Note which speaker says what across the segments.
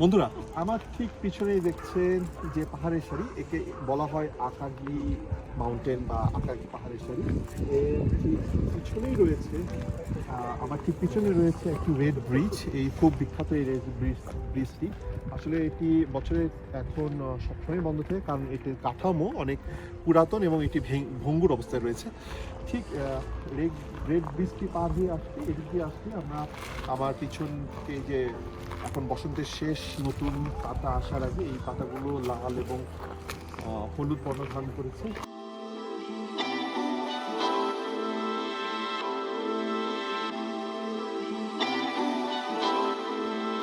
Speaker 1: বন্ধুরা, আমার ঠিক পিছনেই দেখছেন যে পাহাড়ের সারি একে বলা হয় আকাগি মাউন্টেন বা আকাগি পাহাড়ের সারি এর ঠিক পিছনেই রয়েছে আমার ঠিক পিছনে রয়েছে একটি রেড ব্রিজ, এই খুব বিখ্যাত এই রেড ব্রিজ, ব্রিজটি। আসলে এটি বছরে এখন সবসময় বন্ধ থাকে, কারণ এটির কাঠামো অনেক পুরাতন এবং এটি ভঙ্গুর অবস্থায় রয়েছে। ঠিক রেড রেড ব্রিজটি পার হয়ে আসছে, এদিক দিয়ে আসছে। আমরা আমার পিছনকে যে এখন বসন্তের শেষ নতুন পাতা আসার আগে এই পাতাগুলো লাল এবং হলুদ বর্ণ ধারণ করেছে।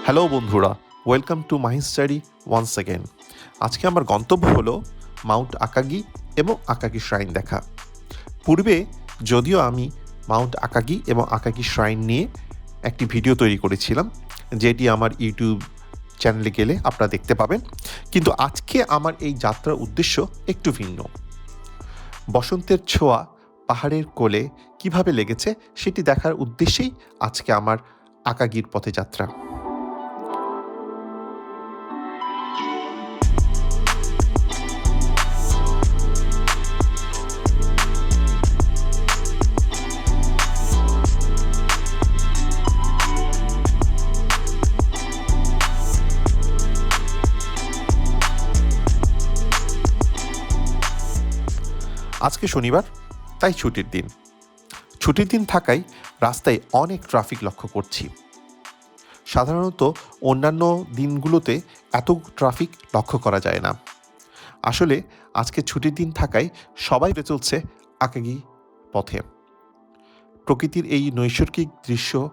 Speaker 2: হ্যালো বন্ধুরা welcome to Mahi study once again আজকে আমার গন্তব্য হলো মাউন্ট আকাগি এবং আকাগি শ্রাইন দেখা। পূর্বে যদিও আমি মাউন্ট আকাকি এবং আকাকি শ্রাইন নিয়ে একটি ভিডিও তৈরি করেছিলাম, যেটি আমার ইউটিউব চ্যানেলে গেলে আপনারা দেখতে পাবেন। কিন্তু আজকে আমার এই যাত্রার উদ্দেশ্য একটু ভিন্ন। বসন্তের ছোঁয়া পাহাড়ের কোলে কীভাবে লেগেছে সেটি দেখার উদ্দেশ্যেই আজকে আমার আকাগির পথে যাত্রা আজকে শনিবার, তাই ছুটির দিন। ছুটির দিন থাকায় রাস্তায় অনেক ট্রাফিক লক্ষ্য করছি। সাধারণত অন্যান্য দিনগুলোতে এত ট্রাফিক লক্ষ্য করা যায় না। আসলে আজকে ছুটির দিন থাকায় সবাই চলছে আকাগি পথে। প্রকৃতির এই নৈসর্গিক দৃশ্য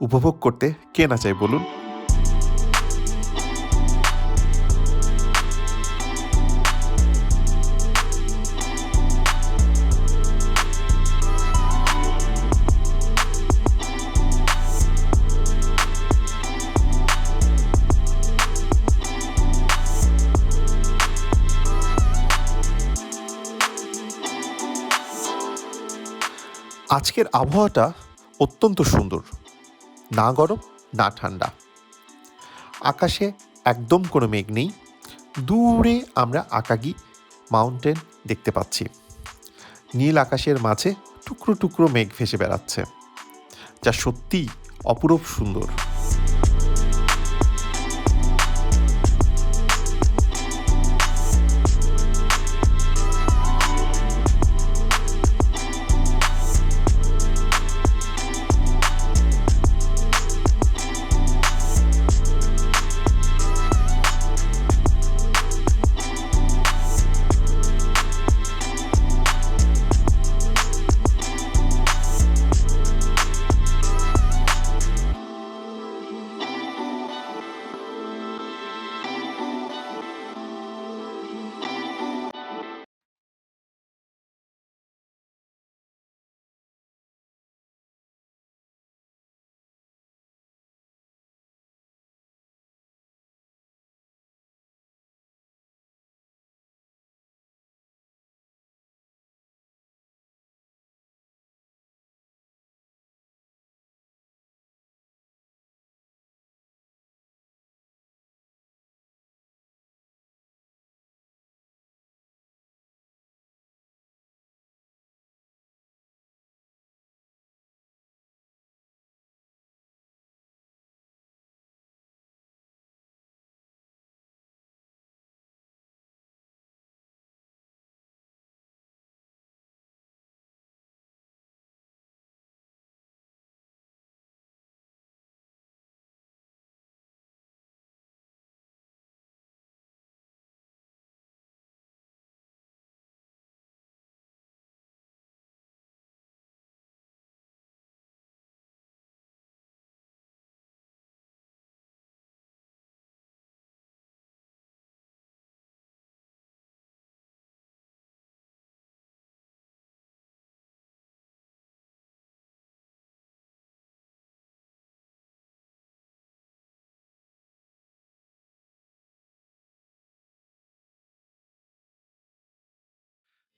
Speaker 2: উপভোগ করতে কে না চায় বলুন? আজকের আবহাওয়াটা অত্যন্ত সুন্দর। না গরম, না ঠান্ডা। আকাশে একদম কোনো মেঘ নেই। দূরে আমরা আকাগি মাউন্টেন দেখতে পাচ্ছি। নীল আকাশের মাঝে টুকরো টুকরো মেঘ ভেসে বেড়াচ্ছে, যা সত্যিই অপরূপ সুন্দর।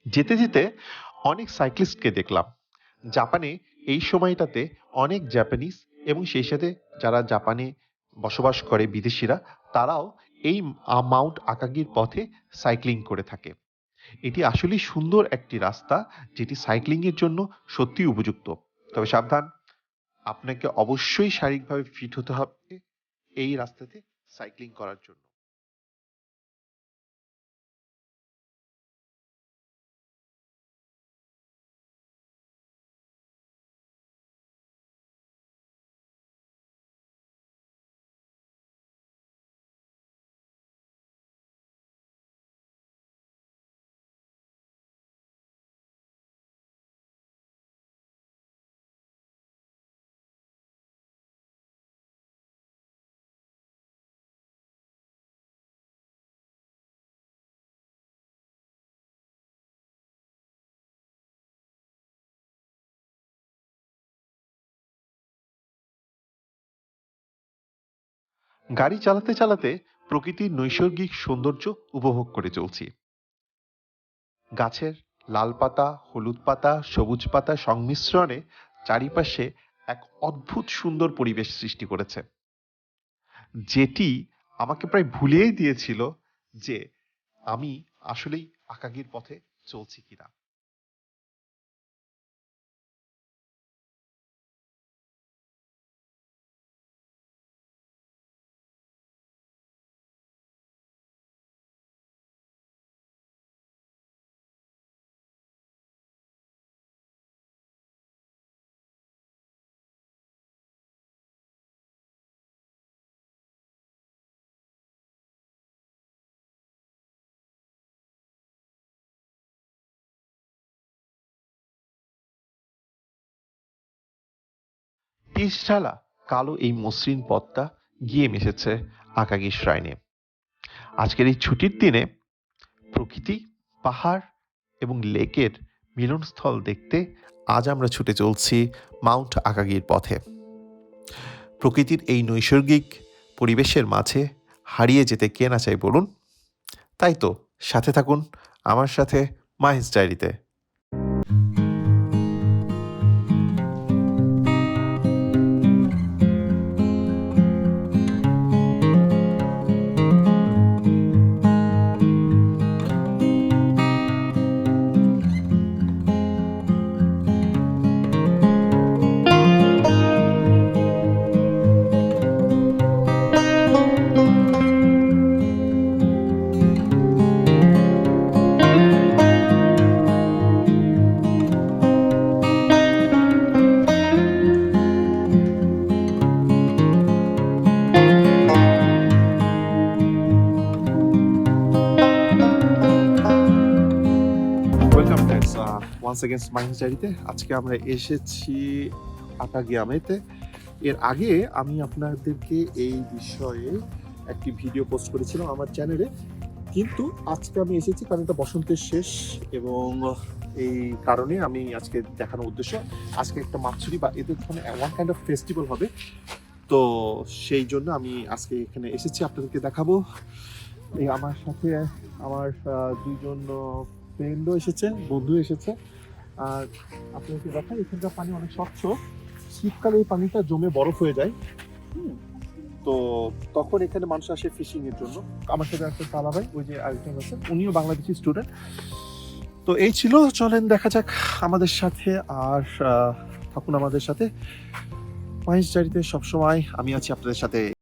Speaker 2: যেতে যেতে অনেক সাইক্লিস্টকে দেখলাম। জাপানে এই সময়টাতে অনেক জাপানিজ এবং সেই সাথে যারা জাপানে বসবাস করে বিদেশিরা, তারাও এই মাউন্ট আকাগির পথে সাইক্লিং করে থাকে। এটি আসলেই সুন্দর একটি রাস্তা, যেটি সাইক্লিংয়ের জন্য সত্যিই উপযুক্ত। তবে সাবধান, আপনাকে অবশ্যই শারীরিকভাবে ফিট হতে হবে এই রাস্তাতে সাইক্লিং করার জন্য। গাড়ি চালাতে চালাতে প্রকৃতির নৈসর্গিক সৌন্দর্য উপভোগ করে চলছি। গাছের লাল পাতা, হলুদ পাতা, সবুজ পাতা সংমিশ্রণে চারিপাশে এক অদ্ভুত সুন্দর পরিবেশ সৃষ্টি করেছে। যেটি আমাকে প্রায় ভুলিয়েই দিয়েছিল যে আমি আসলেই আকাগির পথে চলছি কিনা। তিস কালো এই মসৃণ পথটা গিয়ে মিশেছে আকাগি শ্রাইনে আজকের এই ছুটির দিনে প্রকৃতি, পাহাড় এবং লেকের মিলনস্থল দেখতে আজ আমরা ছুটে চলছি মাউন্ট আকাগির পথে। প্রকৃতির এই নৈসর্গিক পরিবেশের মাঝে হারিয়ে যেতে কে না চাই বলুন? তাই তো, সাথে থাকুন আমার সাথে মাহিস ডায়েরিতে। ওয়ান্স এগেন্স মাইন্স ডায়েরিতে আজকে আমরা এসেছি আকাগিয়ামেতে এর আগে আমি আপনাদেরকে এই বিষয়ে একটি ভিডিও পোস্ট করেছিলাম আমার চ্যানেলে। কিন্তু আজকে আমি এসেছি কারণ এটা বসন্তের শেষ এবং এই কারণে আমি আজকে দেখানোর উদ্দেশ্য, আজকে একটা মাছুরি বা এদের ধরনের ওয়ান কাইন্ড অফ ফেস্টিভ্যাল হবে। তো সেই জন্য আমি আজকে এখানে এসেছি, আপনাদেরকে দেখাবো। এই আমার সাথে আমার দুইজন ফ্রেন্ডও এসেছে, বন্ধু এসেছে। আর আপনাকে দেখাই এখানকার পানি অনেক স্বচ্ছ। শীতকালে এই পানিটা জমে বরফ হয়ে যায়। তো তখন এখানে মানুষ আসে ফিশিং এর জন্য। আমার সাথে একটা তালা ভাই, ওই যে আরেকজন আছে, উনিও বাংলাদেশি স্টুডেন্ট তো এই ছিল, চলেন দেখা যাক আমাদের সাথে আর থাকুন আমাদের সাথে। মাইন্স ডায়েরিতে সবসময় আমি আছি আপনাদের সাথে।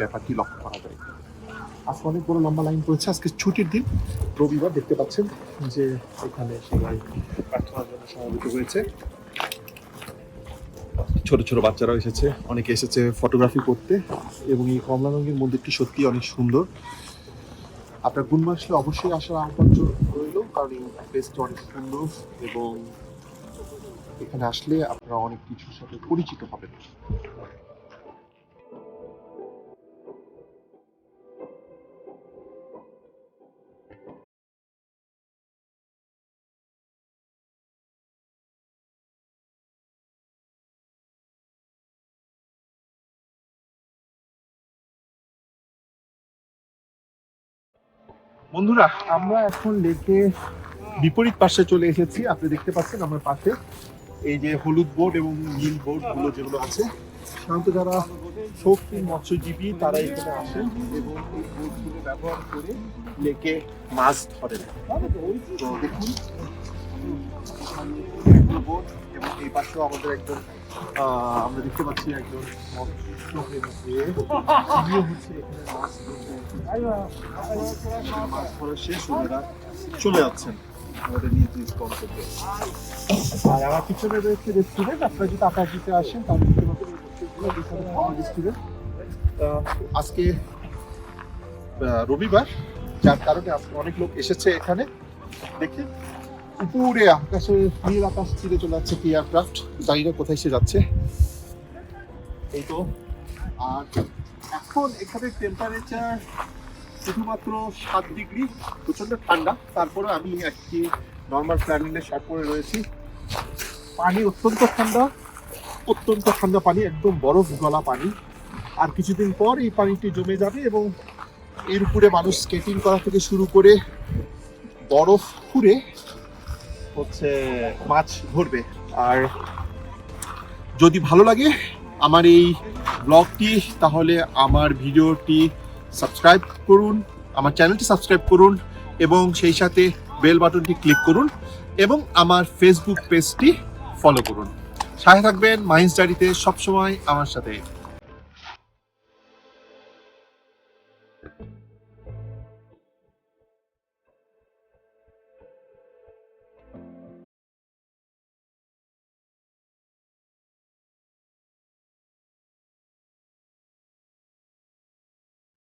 Speaker 1: ব্যাপারটি লক্ষ্য করা যায়। আজকে অনেক বড় লম্বা লাইন পড়েছে। আজকে ছুটির দিন। রবিবার দেখতে পাচ্ছেন যে এখানে সবাই প্রার্থনার জন্য সমবেত হয়েছে। ছোট ছোট বাচ্চারাও এসেছে। অনেকে এসেছে ফটোগ্রাফি করতে এবং এই কমলা রঙের মন্দিরটি সত্যি অনেক সুন্দর। আপনার গুনমা আসলে অবশ্যই আসার আহ্বান রইল, কারণ এই প্লেসটি অনেক সুন্দর এবং এখানে আসলে আপনারা অনেক কিছুর সাথে পরিচিত হবেন। বন্ধুরা, আমরা এখন লেকে বিপরীত পাশে চলে এসেছি। আপনি দেখতে পাচ্ছেন আমার পাশে এই যে হলুদ বোর্ড এবং নীল বোর্ডগুলো যেগুলো আছে। সাধারণত যারা শক্তি মৎস্যজীবী, তারা এখানে আসেন এবং এই বোর্ডগুলো ব্যবহার করে লেকে মাছ ধরেন। তো দেখুন এবং এই আমাদের একজন আমরা দেখতে পাচ্ছি একজন চলে যাচ্ছেন আর আমার পিছনে রয়েছে রেস্টুরেন্ট আপনারা যদি আকাশিতে আসেন তাহলে আজকে রবিবার, যার কারণে আজকে অনেক লোক এসেছে এখানে। দেখে উপরে আকাশে নীল আকাশ ছিঁড়ে চলে যাচ্ছে কি এয়ারক্রাফট জানি না কোথায় সে যাচ্ছে। এই তো, আর এখন এখানে টেম্পারেচার শুধুমাত্র সাত ডিগ্রি প্রচণ্ড ঠান্ডা। তারপরে আমি একটি নর্মাল ফ্ল্যান্ডের শার্ট পরে রয়েছি। পানি অত্যন্ত ঠান্ডা অত্যন্ত ঠান্ডা পানি, একদম বরফ গলা পানি। আর কিছুদিন পর এই পানিটি জমে যাবে এবং এর উপরে মানুষ স্কেটিং করা থেকে শুরু করে বরফ খুঁড়ে হচ্ছে মাছ ধরবে। আর যদি ভালো লাগে আমার এই ব্লগটি, তাহলে আমার ভিডিওটি সাবস্ক্রাইব করুন, আমার চ্যানেলটি সাবস্ক্রাইব করুন, এবং সেই সাথে বেল বাটনটি ক্লিক করুন, এবং আমার ফেসবুক পেজটি ফলো করুন। সাথে থাকবেন মাইন্স ডায়েরিতে সবসময় আমার সাথে।